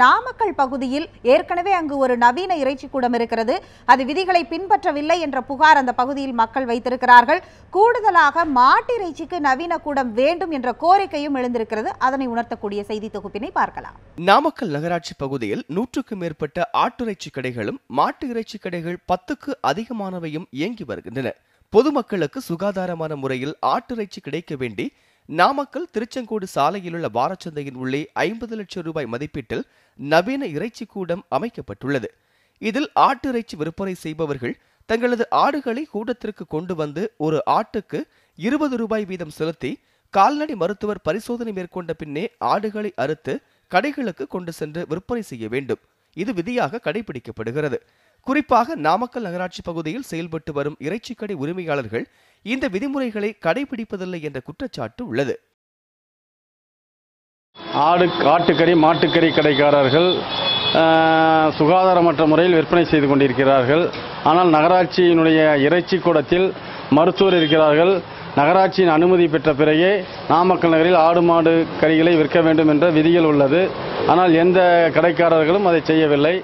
நாமக்கல் பகுதியில் ஏற்கனவே அங்கு ஒரு நவீன இறைச்சி கூடம் இருக்கிறது. அது விதிகளை பின்பற்றவில்லை என்ற புகார் அந்த பகுதியில் மக்கள் வைத்திருக்கிறார்கள். கூடுதலாக மாட்டிறைச்சிக்கு நவீன கூடம் வேண்டும் என்ற கோரிக்கையும் எழுந்திருக்கிறது. அதனை உணர்த்தக்கூடிய செய்தி தொகுப்பினை பார்க்கலாம். நாமக்கல் நகராட்சி பகுதியில் நூற்றுக்கும் மேற்பட்ட ஆட்டுறைச்சி கடைகளும் மாட்டு இறைச்சி கடைகள் பத்துக்கு அதிகமானவையும் இயங்கி வருகின்றன. பொதுமக்களுக்கு சுகாதாரமான முறையில் ஆட்டுறைச்சி கிடைக்க வேண்டி நாமக்கல் திருச்செங்கோடு சாலையில் உள்ள வாரச்சந்தையின் உள்ளே ஐம்பது லட்சம் ரூபாய் மதிப்பீட்டில் நவீன இறைச்சி கூடம் அமைக்கப்பட்டுள்ளது. இதில் ஆட்டு இறைச்சி விற்பனை செய்பவர்கள் தங்களது ஆடுகளை கூடத்திற்கு கொண்டு வந்து ஒரு ஆட்டுக்கு இருபது ரூபாய் வீதம் செலுத்தி கால்நடை மருத்துவர் பரிசோதனை மேற்கொண்ட பின்னே ஆடுகளை அறுத்து கடைகளுக்கு கொண்டு சென்று விற்பனை செய்ய வேண்டும். இது விதியாக கடைபிடிக்கப்படுகிறது. குறிப்பாக நாமக்கல் நகராட்சி பகுதியில் செயல்பட்டு வரும் இறைச்சி கடை உரிமையாளர்கள் இந்த விதிமுறைகளை கடைபிடிப்பதில்லை என்ற குற்றச்சாட்டு உள்ளது. ஆடு ஆட்டுக்கறி மாட்டுக்கறி கடைக்காரர்கள் சுகாதாரமற்ற முறையில் விற்பனை செய்து கொண்டிருக்கிறார்கள். ஆனால் நகராட்சியினுடைய இறைச்சி கூடத்தில் மருத்துவர் இருக்கிறார்கள். நகராட்சியின் அனுமதி பெற்ற பிறகே நாமக்கல் நகரில் ஆடு மாடு கறிகளை விற்க வேண்டும் என்ற விதிகள் உள்ளது. ஆனால் எந்த கடைக்காரர்களும் அதை செய்யவில்லை.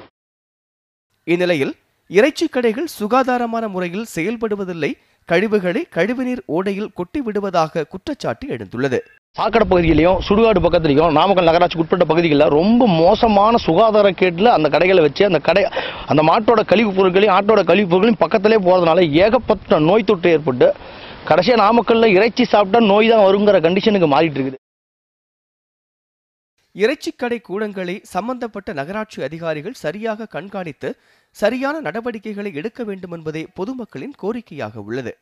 இந்நிலையில் இறைச்சி கடைகள் சுகாதாரமான முறையில் செயல்படுவதில்லை கழிவுகளை கழிவுநீர் ஓடையில் கொட்டி விடுவதாக குற்றச்சாட்டு எழுந்துள்ளது. சாக்கடை பகுதியிலையும் சுடுகாடு பக்கத்துலையும் நாமக்கல் நகராட்சிக்கு உட்பட்ட பகுதிகளில் ரொம்ப மோசமான சுகாதார கேட்டில் அந்த கடைகளை வச்சு அந்த கடை அந்த மாட்டோட கழிவுப் பொருட்களையும் ஆட்டோட கழிவுப் பொருட்களையும் பக்கத்திலே போகிறதுனால ஏகப்பட்ட நோய் தொற்று ஏற்பட்டு கடைசியாக நாமக்கல்ல இறைச்சி சாப்பிட்டா நோய் தான் வருங்கிற கண்டிஷனுக்கு மாறிட்டு இருக்குது. இறைச்சிக்கடை கூடங்களை சம்பந்தப்பட்ட நகராட்சி அதிகாரிகள் சரியாக கண்காணித்து சரியான நடவடிக்கைகளை எடுக்க வேண்டும் என்பதே பொதுமக்களின் கோரிக்கையாக உள்ளது.